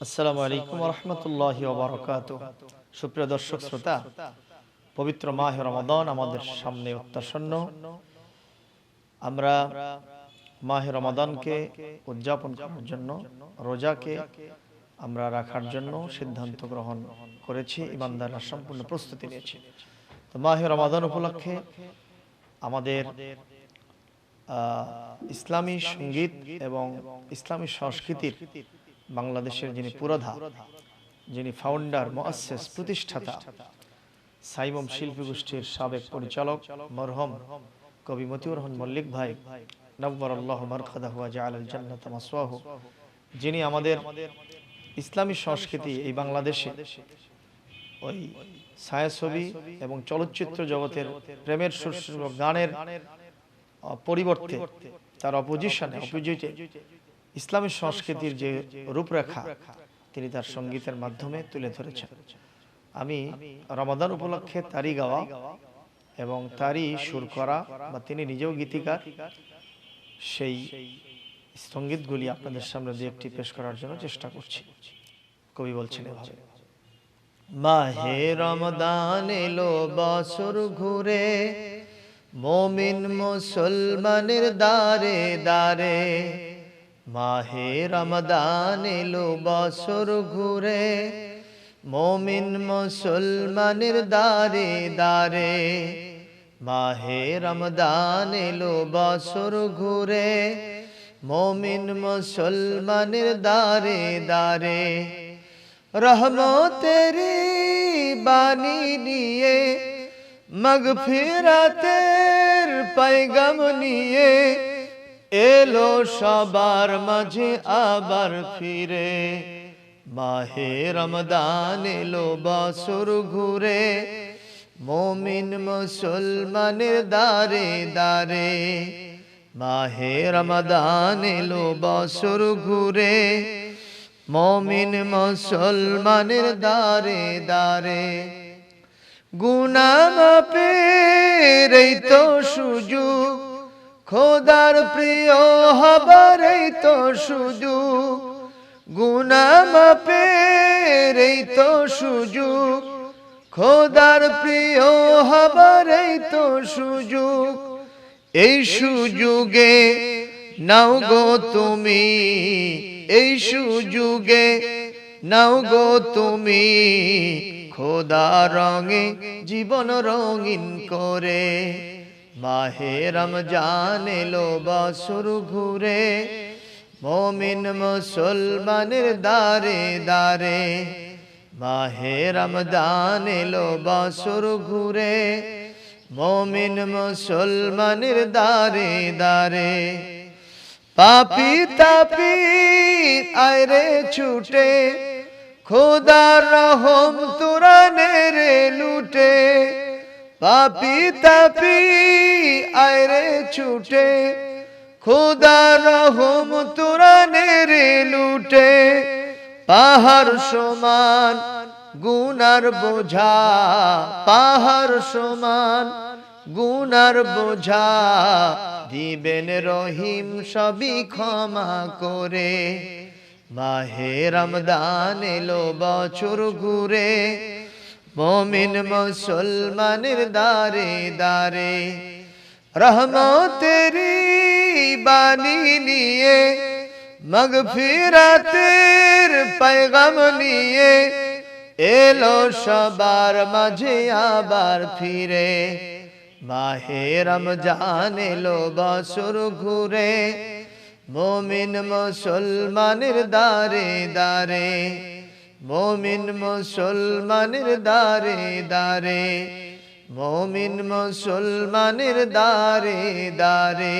আসসালামু আলাইকুম রহমতুল্লাহ বারকাত সুপ্রিয় দর্শক, শ্রোতা, পবিত্র মাহ রমাদান আমাদের সামনে অত্যাসন্ন। আমরা মাহ রমাদানকে উদযাপন করার জন্য, রোজাকে আমরা রাখার জন্য সিদ্ধান্ত গ্রহণ করেছি ইমানদাররা সম্পূর্ণ প্রস্তুতি নিয়েছি। তো মাহ রমাদান উপলক্ষে আমাদের ইসলামী সংগীত এবং ইসলামী সংস্কৃতির বাংলাদেশের যিনি পুরোধা যিনি ফাউন্ডার মোয়াসেস প্রতিষ্ঠাতা সাইমম শিল্পী গোষ্ঠীর সাবেক পরিচালক মরহম কবি মতিউর রহমান মল্লিক ভাই যিনি আমাদের ইসলামী সংস্কৃতি এই বাংলাদেশে ওই ছায়াছবি এবং চলচ্চিত্র জগতের প্রেমের সুর গানের পরিবর্তে তার অপোজিশনে অপোজিটে ইসলামী সংস্কৃতির যে রূপরেখা তিনি তার সঙ্গীতের মাধ্যমে তুলে ধরেছেন। আমি রমাদান উপলক্ষে তারই গাওয়া এবং তারই সুর করা বা তিনি নিজেও গীতিকার সেই সঙ্গীতগুলি আপনাদের সামনে দিয়ে একটি পেশ করার জন্য চেষ্টা করছি। কবি বলছেন এভাবে। মাহে রমদান এলো বছর ঘুরে মমিন মুসলমানের দারে দারে মাহে রমদান এলো বছর ঘুরে, মোমিন মুসলমানের দারে দারে মাহে রমদান এলো বছর ঘুরে, মোমিন মুসলমানের দারে দারে রহমতেরি বাণী নিয়ে মগ মগফিরাতের পাইগম নিয়ে এলো সবার মাঝে আবার ফিরে। মাহে রমদান এলো বছর ঘুরে। মোমিন মুসলমানের দারে দারে মাহে রমদান এলো বছর ঘুরে। মমিন মুসলমানের দারে দারে গুনামাপের এই তো সুযোগ। খোদার প্রিয় হবার তো সুযোগ। গুনামাপের এই তো সুযোগ। খোদার প্রিয় হবার তো সুযোগ। এই সুযোগে নাও গো তুমি, এই সুযোগে নাও গো তুমি। খোদা রঙে, জীবন রঙিন করে। মাহে রমজান এলো বছর ঘুরে, মমিন মুসলমানের দারে দারে মাহে রমজান এলো বছর ঘুরে, মমিন মুসলমানের দারে দারে পাপি তাপি আয়রে ছুটে, খোদার রহম তুরানে রে লুটে। পাপি তাপি আয়রে ছুটে। খোদার রহম তুরানে রে লুটে। পাহাড় সমান, গুনার বোঝা। পাহাড় সমান, গুনার বোঝা। দিবেন রহিম সবই ক্ষমা করে। মাহে রমদান এলো বছর ঘুরে। মমিন মুসলমানের দারে দারে রহমতেরি বাণী নিয়ে, মগফিরাতের পেগম নিয়ে এলো সবার মাঝে আবার ফিরে। মাহেরম জান এলো বসুর ঘুরে, মোমিন মুসলমানের দারে দারে মমিন মুসলমানের দারে দারে মমিন মুসলমানের দারে দারে